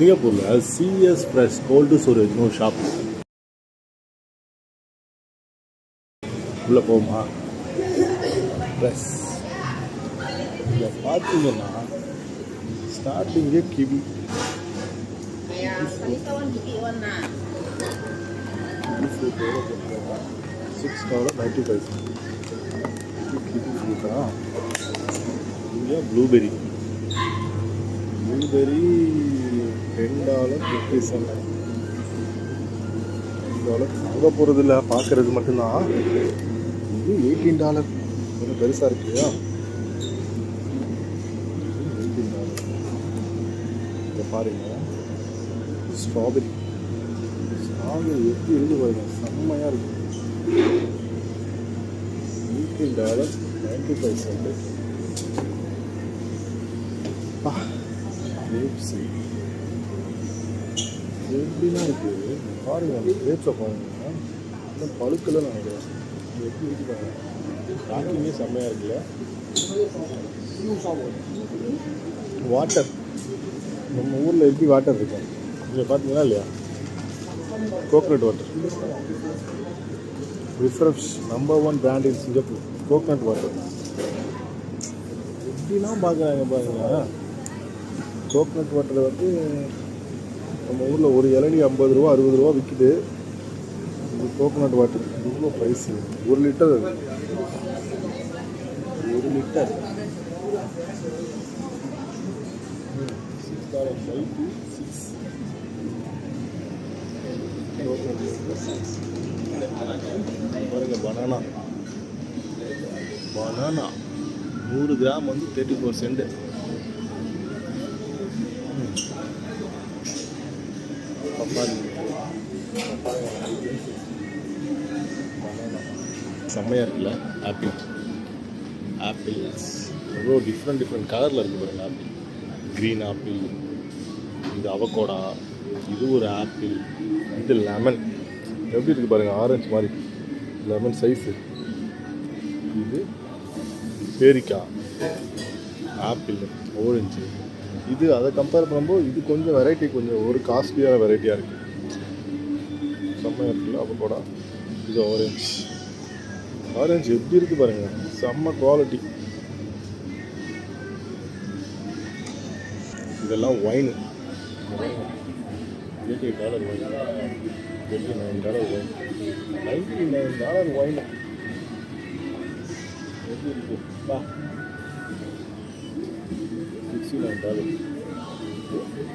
சிங்கப்பூரில் CS press gold ஸ்டோரேஜ்னு ஒரு shop உள்ளே போமா ப்ரெஸ் இதை பார்த்தீங்கன்னா ஸ்டார்டிங்கே kiwi Kaya, salita one, hindi one na. Six dollar ninety five kiwi ஃப்ரூட்டா இங்கே blueberry blueberry ten dollar fifty seven dollar போகிறது இல்லை பார்க்கறது மட்டும்தான். இது எயிட்டீன் டாலர் கொஞ்சம் பெருசாக இருக்குயா? எயிட்டீன் டாலர் இதை பாருங்க. ஸ்ட்ராபெரி ஸ்ட்ராபெரி எப்படி இருந்து பாருங்க. செம்மையாக இருக்கு. Eighteen dollar ninety five cent grapes எப்படிலாம் இருக்குது பாருங்க அந்த கிரேப்ஸை பாருங்கன்னா இன்னும் பழுக்கல நினைக்கிறேன் இது எப்படி இருக்கு பாருங்க பேக்கிங்கே செம்மையாக இருக்குல்ல? வாட்டர் நம்ம ஊரில் எப்படி வாட்டர் இருக்கும் இங்கே பார்த்தீங்களா இல்லையா? Coconut water refresh number one brand in Singapore coconut water எப்படிலாம் பார்க்குறாங்க பாருங்க. கோகனட் வாட்டர் வந்து நம்ம ஊரில் ஒரு இளநி ஐம்பது ரூபா அறுபது ரூபா விற்கிது இது கோகனட் வாட்டர் இவ்வளோ ப்ரைஸ் ஒரு லிட்டர் ஒரு லிட்டர் பாருங்க பனானா பனானா நூறு கிராம் வந்து தேர்ட்டி ஃபோர் சென்ட் செம்மையாக இருக்குல்ல? ஆப்பிள் ஆப்பிள்ஸ் எவ்வளோ டிஃப்ரெண்ட் டிஃப்ரெண்ட் கலரில் இருக்குது பாருங்க ஆப்பிள் க்ரீன் ஆப்பிள் இது அவகோடா இது ஒரு ஆப்பிள் இது லெமன் எப்படி இருக்குது பாருங்கள் ஆரஞ்சு மாதிரி. லெமன் சைஸு இது பேரிக்காய். ஆப்பிள் ஓரஞ்சு இது அதை கம்பேர் பண்ணும்போது இது கொஞ்சம் வெரைட்டி கொஞ்சம் ஒரு காஸ்ட்லியான வெரைட்டியாக இருக்குது செம்மையாக இருக்குல்ல அவகோடா இது ஆரஞ்சு ஆரஞ்சு எப்படி இருக்குது பாருங்கள் செம்ம குவாலிட்டி இதெல்லாம் wine eighty dollar wine eighty nine dollar wine ninety nine dollar wine எப்படி இருக்கு? பா சிக்ஸ்டி நைன் டாலர்